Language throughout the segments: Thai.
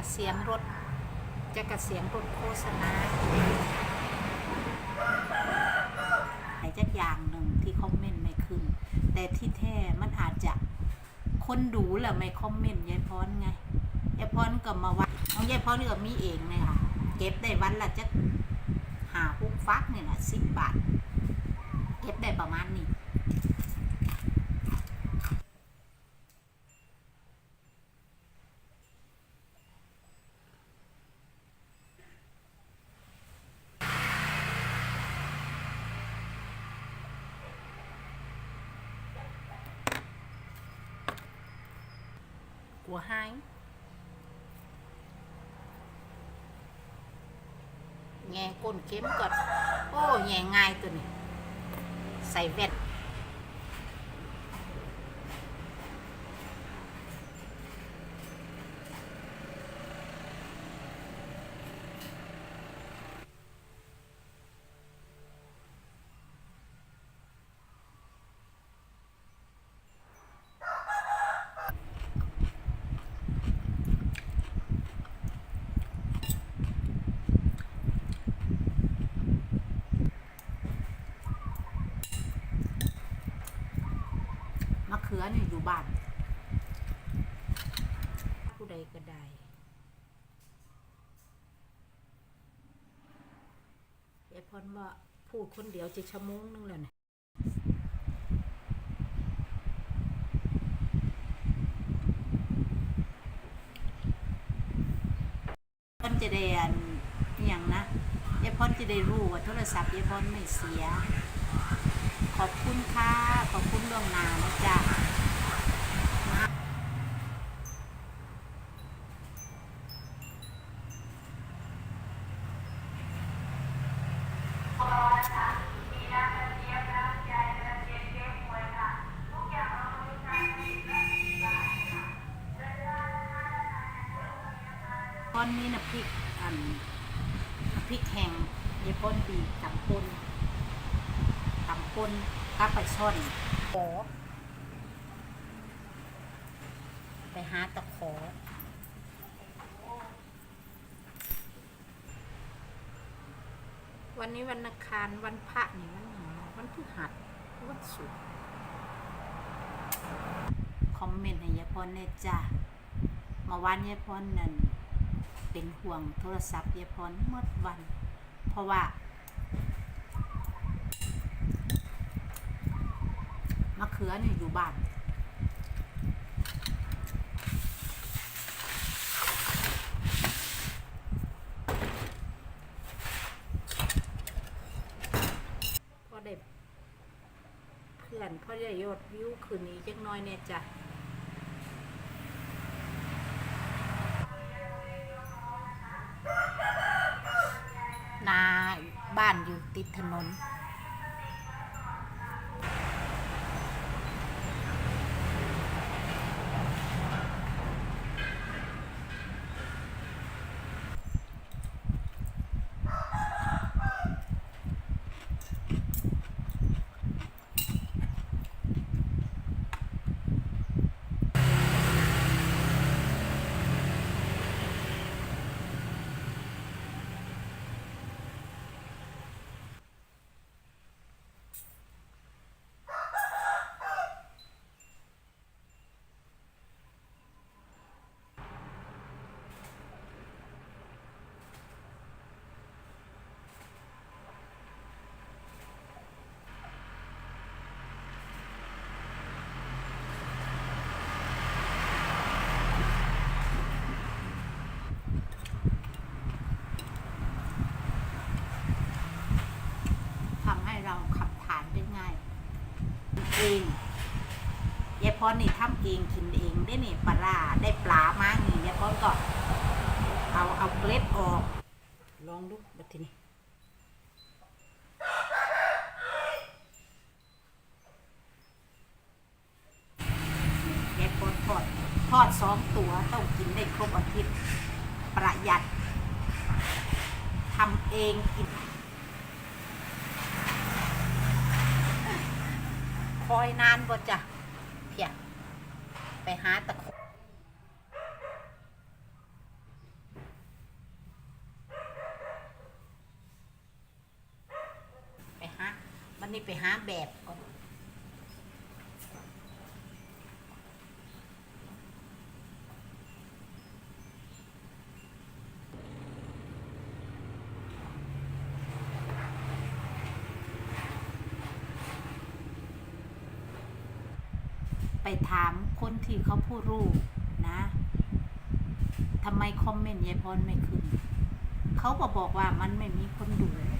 กับเสียงรถ จะกับเสียงรถโฆษณาไหนจักอย่างหนึ่งที่คอมเมนต์ไม่ขึ้น แต่ที่แท้มันอาจจะคนดูแหละไม่คอมเมนต์ยายพรไงยายพรก็มาวัดน้องยายพรนี่ก็มีเองเลยค่ะ เก็บได้วันละจะหาฮุกฟักเนี่ยนะสิบบาท เก็บได้ประมาณนี้ กลัวหายแงก้นเข็มก่อ นี่อยู่บ้าน ผู้ใดก็ได้ยายพรว่าพูดคนเดียวจะชั่วโมงนึงแล้วเนี่ยพรจะได้อันอย่างนะยายพรจะได้รู้ว่าโทรศัพท์ยายพรไม่เสีย ขอบคุณค่ะ ขอบคุณล่วงหน้านะจ๊ะก้อนนี้นะพริกอันน้ำพริกแห้งยายป้นปีตำปน ตำปนกาปลาช่อนขอไปหาตะขอวันนี้วันอังคารวันพระนี่วันหยังวันพฤหัสวันศุกร์คอมเมนต์ให้ยายพรเนี่ยจ้าเมาวันยายพรนั่นเป็นห่วงโทรศัพท์ยายพรหมดวัน เพราะว่า มะเขือนี่อยู่บ้านพอได้เพื่อนพอได้ยอดวิวคืนนี้จักน้อยเนี่ยจ้ะนาบ้านอยู่ติดถนน ทำให้ เราขับถ่านได้ง่ายเองยายพรนี่ทำเองกินเองได้นี่ปลาได้ปลามานี่ยายพรก็เอาเอาเกล็ดออก ลองดูบัดทีนี้ยายพรทอดทอดสองตัวต้องกินได้ครบอาทิตย์ประหยัดทำเองกิน คอยนานบ่จ้ะเพียไปหาตะขไปหามันนี้ไปหาแบบก่อน ถามคนที่เขาผู้รู้นะทำไมคอมเมนต์ยายพรไม่ขึ้น เขาก็บอกว่ามันไม่มีคนดู ช่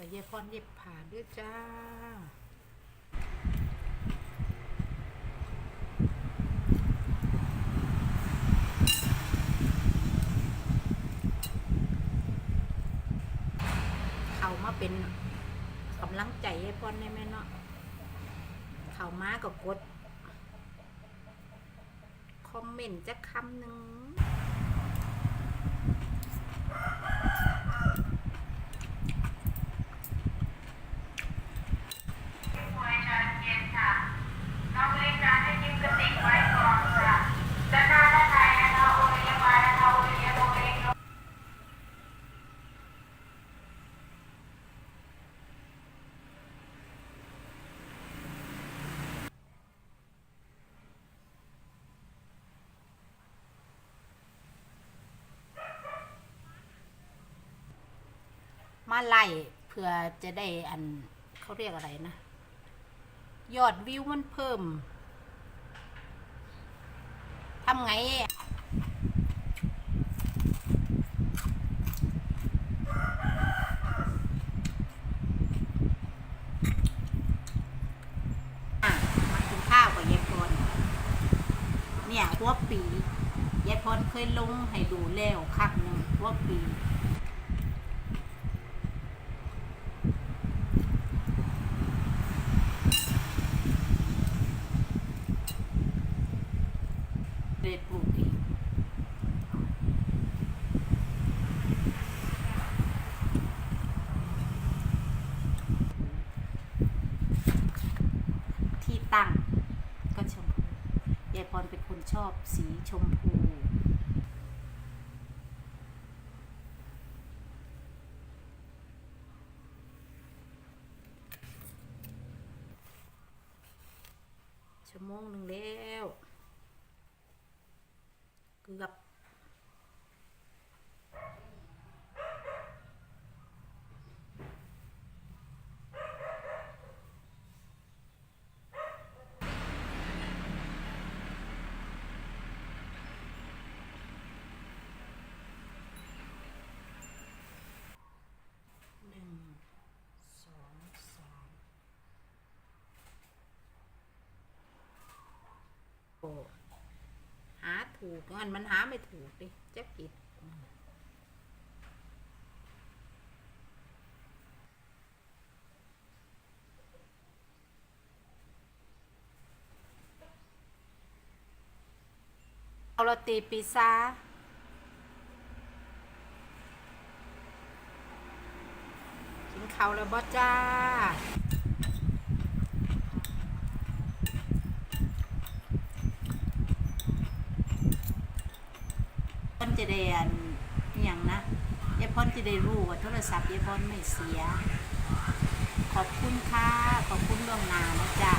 วยยายพรเย็บผ่าด้วยจ้าเขามาเป็นกำลังใจให้พรได้ไหมเนาะเขามาก็กดคอมเมนต์จะคำหนึ่ง หวยชัดเจนค่ะน้องเล็กนะให้ยิ้มกระติกไว้ก่อนค่ะด้านหน้าด้านในนะคะโอเลี้ยงมานะคะโอเลี้ยงโอเลี้ยง มาไล่เพื่อจะได้อันเขาเรียกอะไรนะ ยอดวิวมันเพิ่มทำไงอะมากินข้าวกับยายพรเนี่ยหัวปียายพรเคยลงให้ดูแล้วครั้งหนึ่งหัวปี เรดปลูกเองที่ตั้งก็ชมพูยายพรเป็นคนชอบสีชมพูชั่วโมงหนึ่งแล้ว เกือบหนึ่งสองสามโอ้ หา ถูกมันมันหาไม่ถูกดิจะผิดเอาโรตีปิซ่ากินข้าแล้วบ่จ้า พอนจะได้อันอย่างนะยายพรจะได้รู้ว่าโทรศัพท์ยายพรไม่เสีย ขอบคุณค่ะ ขอบคุณล่วงหน้านะจ๊ะ